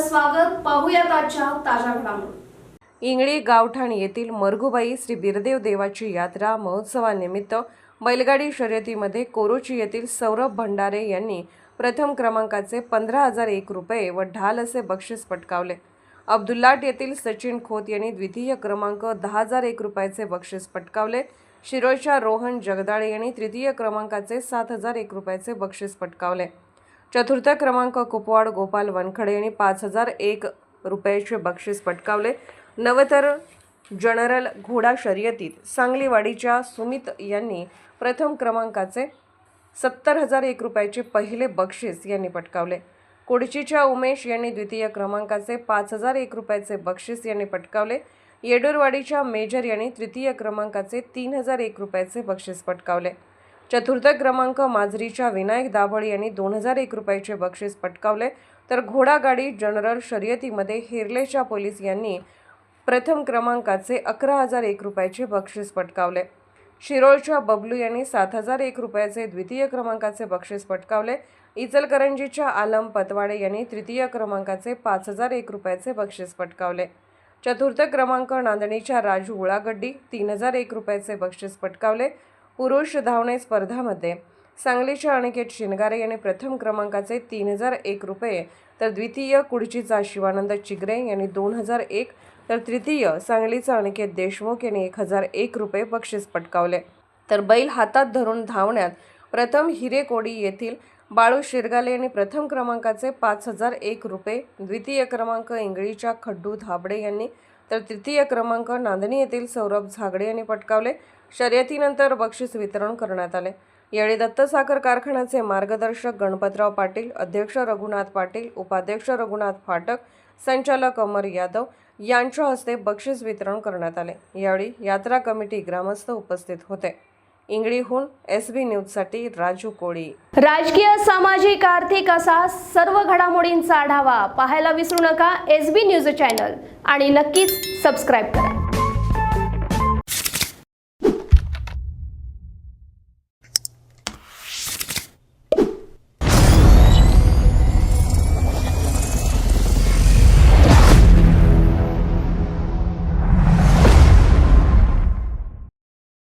स्वागत. पाहूयात आजच्या ताज्या घडामोडी. इंगळी गावठाण येथील मरगुबाई श्री बिरदेव देवाची यात्रा महोत्सवानिमित्त बैलगाडी शर्यतीमध्ये कोरोची येथील सौरभ भंडारे यांनी प्रथम क्रमांकाचे पंधरा हजार एक रुपये व ढाल असे बक्षीस पटकावले. अब्दुल्लाट येथील सचिन खोत यांनी द्वितीय क्रमांक दहा हजार एक रुपयाचे बक्षीस पटकावले. शिरोळच्या रोहन जगदाळे यांनी तृतीय क्रमांकाचे सात हजार एक रुपयाचे बक्षीस पटकावले. चतुर्थ क्रमांक कुपवाड गोपाल वनखडे यांनी पाच हजार एक रुपयाचे बक्षीस पटकावले. नवतर जनरल घोडा शर्यतीत सांगलीवाडीच्या सुमित यांनी प्रथम क्रमांकाचे सत्तर हजार एक रुपयाचे पहिले बक्षीस यांनी पटकावले. कुडचीच्या उमेश यांनी द्वितीय क्रमांकाचे पाच हजार एक रुपयाचे बक्षीस यांनी पटकावले. येडूरवाडीच्या मेजर यांनी तृतीय क्रमांकाचे तीन हजार एक रुपयाचे बक्षीस पटकावले. चतुर्थ क्रमांक माजरीच्या विनायक दाभळ यांनी दोन हजार एक रुपयाचे बक्षीस पटकावले. तर घोडागाडी जनरल शर्यतीमध्ये हिरलेच्या पोलीस यांनी प्रथम क्रमांकाचे अकरा हजार एक रुपयाचे बक्षीस पटकावले. शिरोळच्या बबलू यांनी सात हजार एक रुपयाचे द्वितीय क्रमांकाचे बक्षीस पटकावले. इचलकरंजीच्या आलम पतवाडे यांनी तृतीय क्रमांकाचे पाच हजार एक रुपयाचे बक्षीस पटकावले. चतुर्थ क्रमांक नांदणीच्या राजू उळागड्डी तीन हजार एक रुपयाचे बक्षीस पटकावले. पुरुष धावणे स्पर्धामध्ये सांगलीच्या अनिकेत शिनगारे यांनी प्रथम क्रमांकाचे तीन हजार एक रुपये तर द्वितीय कुडचीचा शिवानंद चिगरे यांनी दोन हजार एक तर तृतीय सांगलीचा अनिकेत देशमुख यांनी एक हजार एक रुपये बक्षीस पटकावले. तर बैल हातात धरून धावण्यात प्रथम हिरेकोडी येथील बाळू शिरगाले यांनी प्रथम क्रमांकाचे पाच हजार एक रुपये द्वितीय क्रमांक इंगळीच्या खड्डू धाबडे यांनी तर तृतीय क्रमांक नांदणी येथील सौरभ झागडे यांनी पटकावले. शर्यतीनंतर बक्षीस वितरण करण्यात आले. यावेळी दत्त साखर कारखान्याचे मार्गदर्शक गणपतराव पाटील अध्यक्ष रघुनाथ पाटील उपाध्यक्ष रघुनाथ फाटक संचालक अमर यादव यांच्या हस्ते बक्षीस वितरण करण्यात आले. यावेळी यात्रा कमिटी ग्रामस्थ उपस्थित होते. इंगळीहून एस बी न्यूजसाठी राजू कोळी. राजकीय सामाजिक आर्थिक असा सर्व घडामोडींचा आढावा पाहायला विसरू नका एस बी न्यूज चॅनल आणि नक्कीच सबस्क्राईब करा.